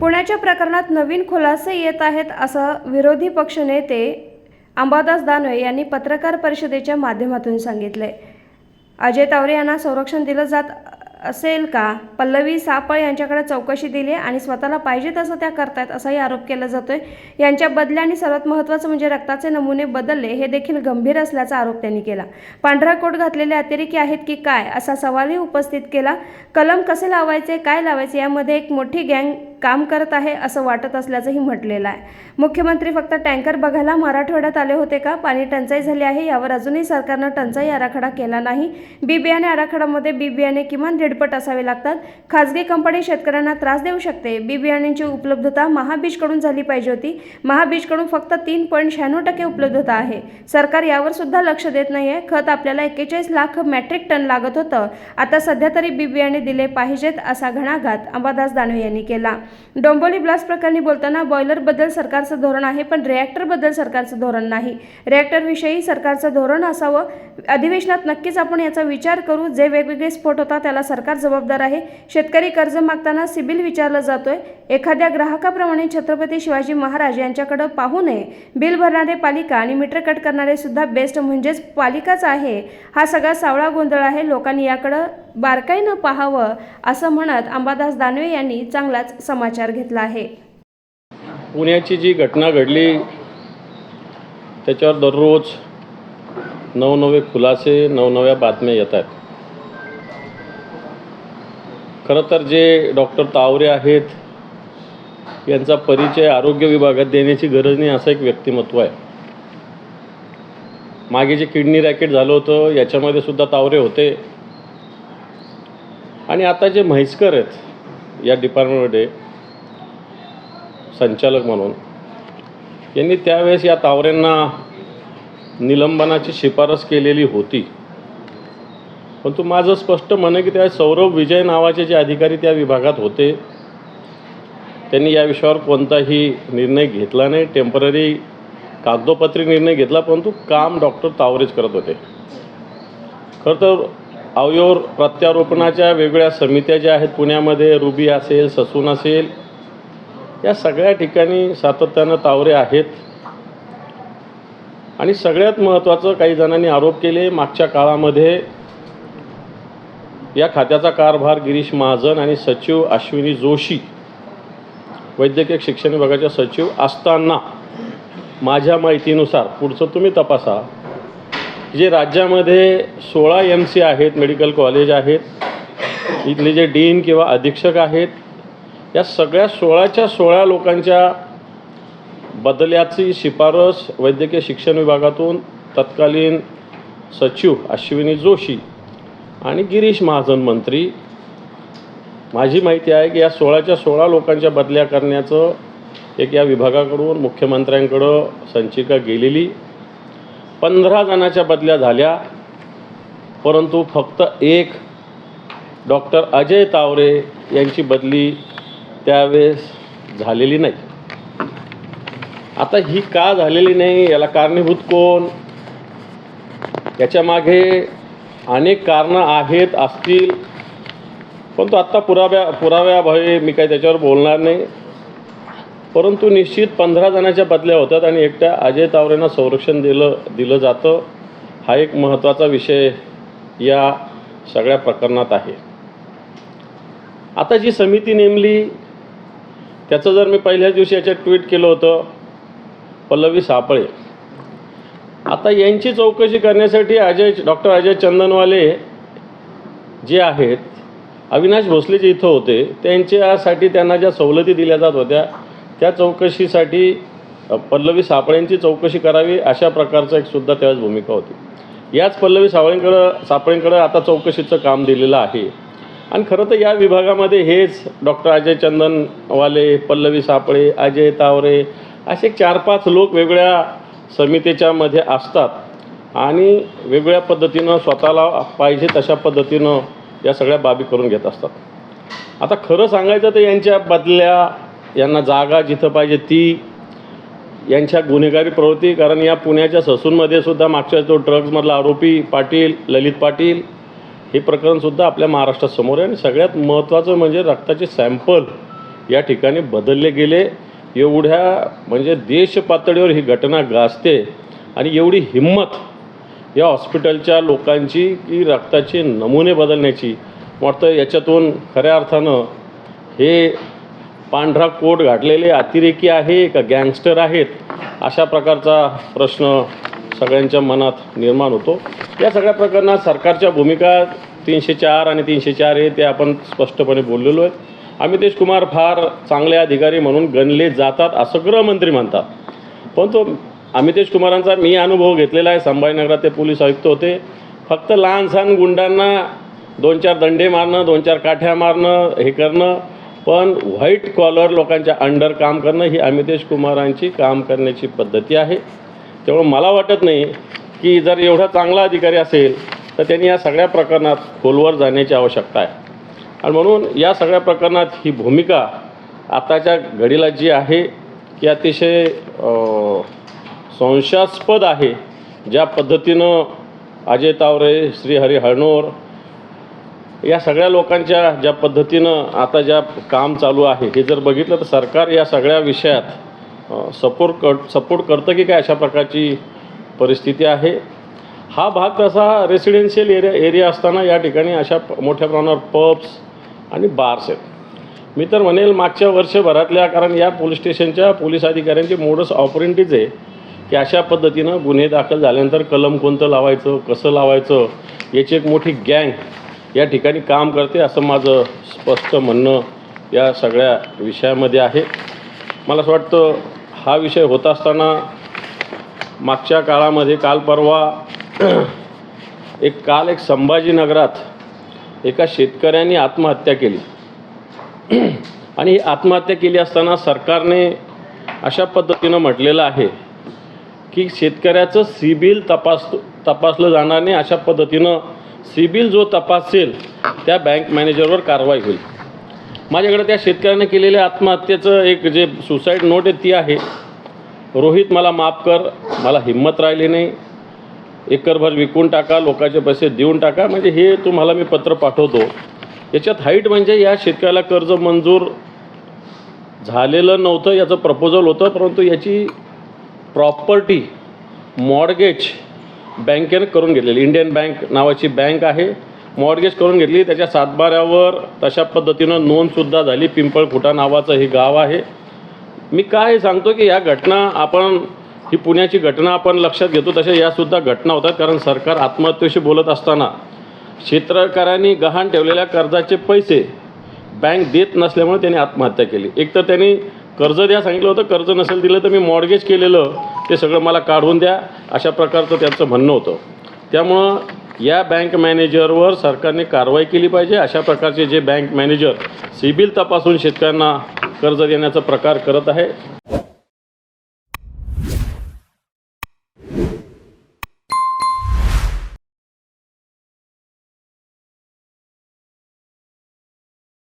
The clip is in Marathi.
पुण्याच्या प्रकरणात नवीन खुलासे येत आहेत असं विरोधी पक्षनेते अंबादास दानवे यांनी पत्रकार परिषदेच्या माध्यमातून सांगितले. अजय तावरे यांना संरक्षण दिलं जात असेल का? पल्लवी सापळ यांच्याकडे चौकशी दिली आणि स्वतःला पाहिजे तसं त्या करतायत असाही आरोप केला जातोय. यांच्या बदल्या आणि सर्वात महत्त्वाचं म्हणजे रक्ताचे नमुने बदलले हे देखील गंभीर असल्याचा आरोप त्यांनी केला. पांढरा कोट घातलेले अतिरेकी आहेत की काय? असा सवालही उपस्थित केला. कलम कसे लावायचे काय लावायचे? यामध्ये एक मोठी गँग काम करत आहे असं वाटत असल्याचंही म्हटलेलं आहे. मुख्यमंत्री फक्त टँकर बघायला मराठवाड्यात आले होते का? पाणी टंचाई झाली आहे यावर अजूनही सरकारनं टंचाई आराखडा केला नाही. बी बियाणे आराखड्यामध्ये बी बियाणे किमान दीडपट असावे लागतात. खाजगी कंपनी शेतकऱ्यांना त्रास देऊ शकते. बी बियाण्यांची उपलब्धता महाबीजकडून झाली पाहिजे होती. महाबीजकडून फक्त तीन पॉईंट शहाण्णव टक्के उपलब्धता आहे. सरकार यावर सुद्धा लक्ष देत नाही आहे खत आपल्याला एक्केचाळीस लाख मॅट्रिक टन लागत होतं. आता सध्या तरी बी बियाणे दिले पाहिजेत असा घणाघात अंबादास दानवे यांनी केला. डोंबोली ब्लास्ट प्रकरणी बोलताना बॉयलरबद्दल सरकारचं धोरण आहे पण रिॲक्टरबद्दल सरकारचं धोरण नाही. रिॲक्टरविषयी सरकारचं धोरण असावं अधिवेशनात नक्कीच आपण याचा विचार करू. जे वेगवेगळे स्फोट होता त्याला सरकार जबाबदार आहे. शेतकरी कर्ज मागताना सिबिल विचारलं जातोय. एखाद्या ग्राहकाप्रमाणे छत्रपती शिवाजी महाराज यांच्याकडे पाहू नये. बिल भरणारे पालिका आणि मीटर कट करणारे सुद्धा बेस्ट म्हणजेच पालिकाच आहे. हा सगळा सावळा गोंधळ आहे. लोकांनी याकडं बारकाईनं पाहावं असं म्हणत अंबादास दानवे यांनी चांगलाच समाचार घेतला आहे. पुण्याची जी घटना घडली त्याच्यावर दररोज नवनवे खुलासे नवनव्या बातम्या येत आहेत खरं तर जे डॉक्टर तावरे आहेत यांचा परिचय आरोग्य विभागात देण्याची गरज नाही असं एक व्यक्तिमत्व आहे. मागे जे किडनी रॅकेट झालं होतं याच्यामध्ये सुद्धा तावरे होते. आणि आता जे म्हैसकर आहेत या डिपार्टमेंटमध्ये संचालक म्हणून यांनी त्यावेळेस या तावरेंना निलंबनाची शिफारस केलेली होती. परंतु माझं स्पष्ट म्हणणं की त्या सौरभ विजय नावाचे जे अधिकारी त्या विभागात होते त्यांनी या विषयावर कोणताही निर्णय घेतला नाही. टेंपररी कागदोपत्री निर्णय घेतला परंतु काम डॉक्टर तावरेच करत होते. खरं तर अवयव प्रत्यारोपणाच्या वेगवेगळ्या समित्या ज्या आहेत पुण्यामध्ये रुबी असेल ससून असेल या सगळ्या ठिकाणी सातत्यानं तावरे आहेत. आणि सगळ्यात महत्त्वाचं काही जणांनी आरोप केले मागच्या काळामध्ये या खात्याचा कारभार गिरीश महाजन आणि सचिव अश्विनी जोशी वैद्यकीय शिक्षण विभागाच्या सचिव असताना माझ्या माहितीनुसार पुढचं तुम्ही तपासा जे राज्यामध्ये सोळा एम सी आहेत मेडिकल कॉलेज आहेत इथले जे डीन किंवा अधीक्षक आहेत या सगळ्या सोळाच्या सोळा लोकांच्या बदल्याची शिफारस वैद्यकीय शिक्षण विभागातून तत्कालीन सचिव अश्विनी जोशी आणि गिरीश महाजन मंत्री माझी माहिती आहे की या सोळाच्या सोळा लोकांच्या बदल्या करण्याचं एक या विभागाकडून मुख्यमंत्र्यांकडं संचिका गेलेली. पंधरा जणाच्या बदल्या झाल्या. परंतु फक्त एक डॉक्टर अजय तावरे यांची बदली त्यावेळेस झालेली नाही. आता ही का झालेली नाही याला कारणीभूत कोण? याच्यामागे अनेक कारणं आहेत असतील. परंतु आत्ता पुराव्या पुराव्याभावी मी काही त्याच्यावर बोलणार नाही. परंतु निश्चित पंधरा जणांच्या बदल्या होतात आणि एकट्या अजय तावरेंना संरक्षण दिलं दिलं जातं. हा एक महत्त्वाचा विषय या सगळ्या प्रकरणात आहे. आता जी समिती नेमली त्याचं जर मी पहिल्याच दिवशी याच्यात ट्विट केलं होतं पल्लवी सापळे. आता यांची चौकशी करण्यासाठी अजय डॉक्टर अजय चंदनवाले जे आहेत अविनाश भोसले जे इथं होते त्यांच्यासाठी त्यांना ज्या सवलती दिल्या जात होत्या त्या चौकशीसाठी पल्लवी सापळेंची चौकशी करावी अशा प्रकारचं एक सुद्धा त्यावेळेस भूमिका होती. याच पल्लवी सावळेंकडं सापळेंकडं आता चौकशीचं काम दिलेलं आहे. आणि खरं तर या विभागामध्ये हेच डॉक्टर अजय चंदनवाले पल्लवी सापळे अजय तावरे असे चार पाच लोक वेगळ्या समितीच्या मध्ये असतात. आणि वेगळ्या पद्धतीनं स्वतःला पाहिजे तशा पद्धतीनं या सगळ्या बाबी करून घेत असतात. आता खरं सांगायचं तर यांच्या बदल्या यांना जागा जिथं पाहिजे ती यांच्या गुन्हेगारी प्रवृत्ती कारण या पुण्याच्या ससूनमध्ये सुद्धा मागच्या तो ड्रग्जमधला आरोपी पाटील ललित पाटील हे प्रकरणसुद्धा आपल्या महाराष्ट्रासमोर आहे. आणि सगळ्यात महत्त्वाचं म्हणजे रक्ताचे सॅम्पल या ठिकाणी बदलले गेले. एवढ्या म्हणजे देश पातळीवर ही घटना गाजते आणि एवढी हिंमत या हॉस्पिटलच्या लोकांची की रक्ताचे नमुने बदलण्याची. वाटतं याच्यातून खऱ्या अर्थानं हे पांढरा कोट घातलेले अतिरेकी आहे का गँगस्टर आहेत अशा प्रकारचा प्रश्न सगळ्यांच्या मनात निर्माण होतो. या सगळ्या प्रकरणात सरकारच्या भूमिका तीनशे चार आणि तीनशे चार हे ते आपण स्पष्टपणे बोललेलो आहे अमितेश कुमार फार चांगले अधिकारी म्हणून गणले जातात असं गृहमंत्री म्हणतात. पण तो अमितेश कुमारांचा मी अनुभव घेतलेला आहे संभाजीनगरात ते पोलीस आयुक्त होते. फक्त लहान सहान गुंडांना दोन चार दंडे मारणं दोन चार काठ्या मारणं हे करणं पण व्हाईट कॉलर लोकांच्या अंडर काम करणं ही अमितेश कुमारांची काम करण्याची पद्धती आहे. त्यामुळे मला वाटत नाही की जर एवढा चांगला अधिकारी असेल तर त्यांनी या सगळ्या प्रकरणात खोलवर जाण्याची आवश्यकता आहे. आणि म्हणून या सगळ्या प्रकरणात ही भूमिका आताच्या घडीला जी आहे की अतिशय संशयास्पद आहे. ज्या पद्धतीनं अजय तावरे श्रीहरी हळणोर या सगळ्या लोकांच्या ज्या पद्धतीनं आता ज्या काम चालू आहे हे जर बघितलं तर सरकार या सगळ्या विषयात सपोर्ट कर सपोर्ट करतं की काय अशा प्रकारची परिस्थिती आहे? हा भाग तसा रेसिडेन्शियल एरिया एरिया असताना या ठिकाणी अशा मोठ्या प्रमाणावर पब्स आणि बार्स आहेत. मी तर म्हणेल मागच्या वर्षभरातल्या कारण या पोलीस स्टेशनच्या पोलीस अधिकाऱ्यांची मोडस ऑपरेंटीज आहे की अशा पद्धतीनं गुन्हे दाखल झाल्यानंतर कलम कोणतं लावायचं कसं लावायचं याची एक मोठी गँग या ठिकाणी काम करते असं माझं स्पष्ट म्हणणं या सगळ्या विषयामध्ये आहे. मला असं वाटतं हा विषय होत असताना मागच्या काळामध्ये काल परवा एक काल एक संभाजीनगरात एका शेतकऱ्याने आत्महत्या केली. आणि ही आत्महत्या केली असताना सरकारने अशा पद्धतीनं म्हटलेलं आहे की शेतकऱ्याचं सिबिल तपास तपासलं जाणार नाही अशा पद्धतीनं सिबिल जो तपासेल त्या बँक मॅनेजरवर कारवाई होईल. माझ्याकडे त्या शेतकऱ्याने केलेल्या आत्महत्येचं एक जे सुसाईड नोट आहे ती आहे. रोहित मला माफ कर मला हिंमत राहिली नाही. एकरभर विकून टाका लोकांचे पैसे देऊन टाका. म्हणजे हे तुम्हाला मी पत्र पाठवतो. याच्यात हाईट म्हणजे या शेतकऱ्याला कर्ज मंजूर झालेलं नव्हतं याचं प्रपोजल होतं परंतु याची प्रॉपर्टी मॉडगेज बँकेनं करून घेतलेली. इंडियन बँक नावाची बँक आहे. मॉर्गेज करून घेतली. त्याच्या सातबाऱ्यावर तशा पद्धतीनं नोंदसुद्धा झाली. पिंपळखुटा नावाचं हे गाव आहे. मी काय सांगतो की या घटना आपण ही पुण्याची घटना आपण लक्षात घेतो तशा यासुद्धा घटना होतात. कारण सरकार आत्महत्येशी बोलत असताना क्षेत्रकारांनी गहाण ठेवलेल्या कर्जाचे पैसे बँक देत नसल्यामुळे त्यांनी आत्महत्या केली. एक तर त्यांनी कर्ज द्या सांगितलं होतं कर्ज नसेल दिलं तर मी मॉडगेज केलेलं ते सगळं मला काढून द्या अशा प्रकारचं त्यांचं म्हणणं होतं. त्यामुळं या बँक मॅनेजरवर सरकारने कारवाई केली पाहिजे अशा प्रकारचे जे बँक मॅनेजर सिबिल तपासून शेतकऱ्यांना कर्ज देण्याचा प्रकार करत आहे.